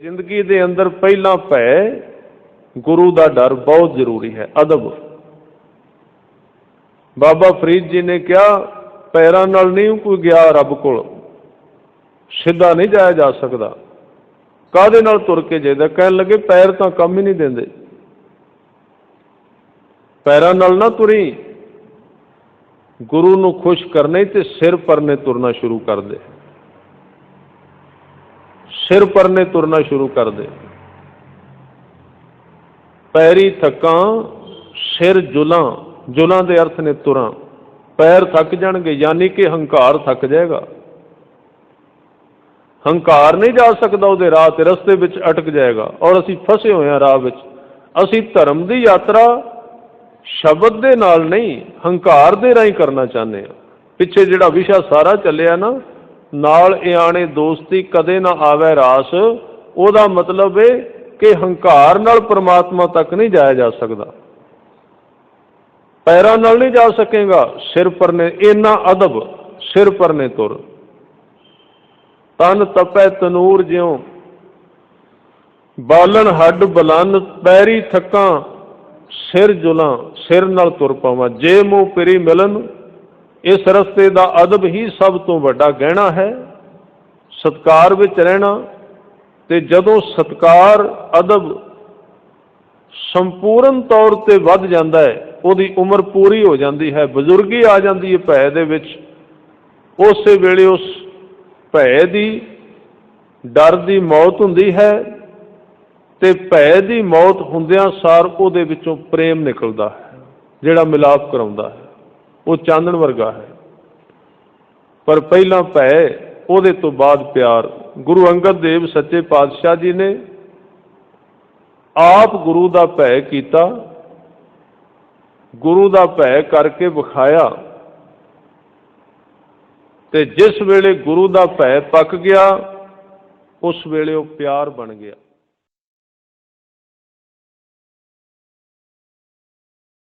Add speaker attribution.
Speaker 1: ਜ਼ਿੰਦਗੀ ਦੇ ਅੰਦਰ ਪਹਿਲਾਂ ਭੈ ਗੁਰੂ ਦਾ ਡਰ ਬਹੁਤ ਜ਼ਰੂਰੀ ਹੈ, ਅਦਬ। ਬਾਬਾ ਫਰੀਦ ਜੀ ਨੇ ਕਿਹਾ, ਪੈਰਾਂ ਨਾਲ ਨਹੀਂ ਕੋਈ ਗਿਆ ਰੱਬ ਕੋਲ, ਸਿੱਧਾ ਨਹੀਂ ਜਾਇਆ ਜਾ ਸਕਦਾ। ਕਾਦੇ ਨਾਲ ਤੁਰ ਕੇ ਜਾਈਦਾ? ਕਹਿਣ ਲੱਗੇ, ਪੈਰ ਤਾਂ ਕੰਮ ਹੀ ਨਹੀਂ ਦਿੰਦੇ। ਪੈਰਾਂ ਨਾਲ ਨਾ ਤੁਰੀ। ਗੁਰੂ ਨੂੰ ਖੁਸ਼ ਕਰਨੇ ਤੇ ਸਿਰ ਪਰਨੇ ਤੁਰਨਾ ਸ਼ੁਰੂ ਕਰ ਦੇ। ਸਿਰ ਪਰਨੇ ਤੁਰਨਾ ਸ਼ੁਰੂ ਕਰ ਦੇ। ਪੈਰੀ ਥੱਕਾਂ, ਸਿਰ ਜੁਲਾਂ ਜੁਲਾਂ ਦੇ ਅਰਥ ਨੇ ਤੁਰਾਂ। ਪੈਰ ਥੱਕ ਜਾਣਗੇ, ਯਾਨੀ ਕਿ ਹੰਕਾਰ ਥੱਕ ਜਾਏਗਾ। ਹੰਕਾਰ ਨਹੀਂ ਜਾ ਸਕਦਾ, ਉਹਦੇ ਰਾਹ ਤੇ ਰਸਤੇ ਵਿੱਚ ਅਟਕ ਜਾਏਗਾ। ਔਰ ਅਸੀਂ ਫਸੇ ਹੋਏ ਹਾਂ ਰਾਹ ਵਿੱਚ। ਅਸੀਂ ਧਰਮ ਦੀ ਯਾਤਰਾ ਸ਼ਬਦ ਦੇ ਨਾਲ ਨਹੀਂ, ਹੰਕਾਰ ਦੇ ਰਾਹੀਂ ਕਰਨਾ ਚਾਹੁੰਦੇ ਹਾਂ। ਪਿੱਛੇ ਜਿਹੜਾ ਵਿਸ਼ਾ ਸਾਰਾ ਚੱਲਿਆ ਨਾ ਨਾਲ ਇਆਣੇ ਦੋਸਤੀ ਕਦੇ ਨਾ ਆਵੇ ਰਾਸ, ਉਹਦਾ ਮਤਲਬ ਇਹ ਕਿ ਹੰਕਾਰ ਨਾਲ ਪ੍ਰਮਾਤਮਾ ਤੱਕ ਨਹੀਂ ਜਾਇਆ ਜਾ ਸਕਦਾ। ਪੈਰਾਂ ਨਾਲ ਨਹੀਂ ਜਾ ਸਕੇਗਾ, ਸਿਰ ਪਰ ਨੇ ਇੰਨਾ ਅਦਬ, ਸਿਰ ਪਰ ਨੇ ਤੁਰ। ਤਨ ਤਪੈ ਤਨੂਰ ਜਿਉ, ਬਾਲਣ ਹੱਡ ਬਲਨ, ਪੈਰੀ ਥੱਕਾਂ ਸਿਰ ਜੁਲਾਂ, ਸਿਰ ਨਾਲ ਤੁਰ ਪਾਵਾਂ, ਜੇ ਮੂੰਹ ਪਿਰੀ ਮਿਲਨ ਇਸ ਰਸਤੇ ਦਾ ਅਦਬ ਹੀ ਸਭ ਤੋਂ ਵੱਡਾ ਗਹਿਣਾ ਹੈ। ਸਤਕਾਰ ਵਿੱਚ ਰਹਿਣਾ ਤੇ ਜਦੋਂ ਸਤਕਾਰ, ਅਦਬ ਸੰਪੂਰਨ ਤੌਰ ਤੇ ਵੱਧ ਜਾਂਦਾ ਹੈ, ਉਹਦੀ ਉਮਰ ਪੂਰੀ ਹੋ ਜਾਂਦੀ ਹੈ। ਬਜ਼ੁਰਗੀ ਆ ਜਾਂਦੀ ਹੈ ਭੈ ਦੇ ਵਿੱਚ। ਉਸੇ ਵੇਲੇ ਉਸ ਭੈ ਦੀ ਡਰ ਦੀ ਮੌਤ ਹੁੰਦੀ ਹੈ ਤੇ ਭੈ ਦੀ ਮੌਤ ਹੁੰਦਿਆਂ ਸਾਰ ਉਹਦੇ ਵਿੱਚੋਂ ਪ੍ਰੇਮ ਨਿਕਲਦਾ ਹੈ, ਜਿਹੜਾ ਮਿਲਾਪ ਕਰਾਉਂਦਾ ਹੈ। ਉਹ ਚਾਨਣ ਵਰਗਾ ਹੈ। ਪਰ ਪਹਿਲਾਂ ਭੈ, ਉਹਦੇ ਤੋਂ ਬਾਅਦ ਪਿਆਰ। ਗੁਰੂ ਅੰਗਦ ਦੇਵ ਸੱਚੇ ਪਾਤਸ਼ਾਹ ਜੀ ਨੇ ਆਪ ਗੁਰੂ ਦਾ ਭੈ ਕੀਤਾ, ਗੁਰੂ ਦਾ ਭੈ ਕਰਕੇ ਵਿਖਾਇਆ ਤੇ ਜਿਸ ਵੇਲੇ ਗੁਰੂ ਦਾ ਭੈ ਪੱਕ ਗਿਆ, ਉਸ ਵੇਲੇ ਉਹ ਪਿਆਰ ਬਣ ਗਿਆ।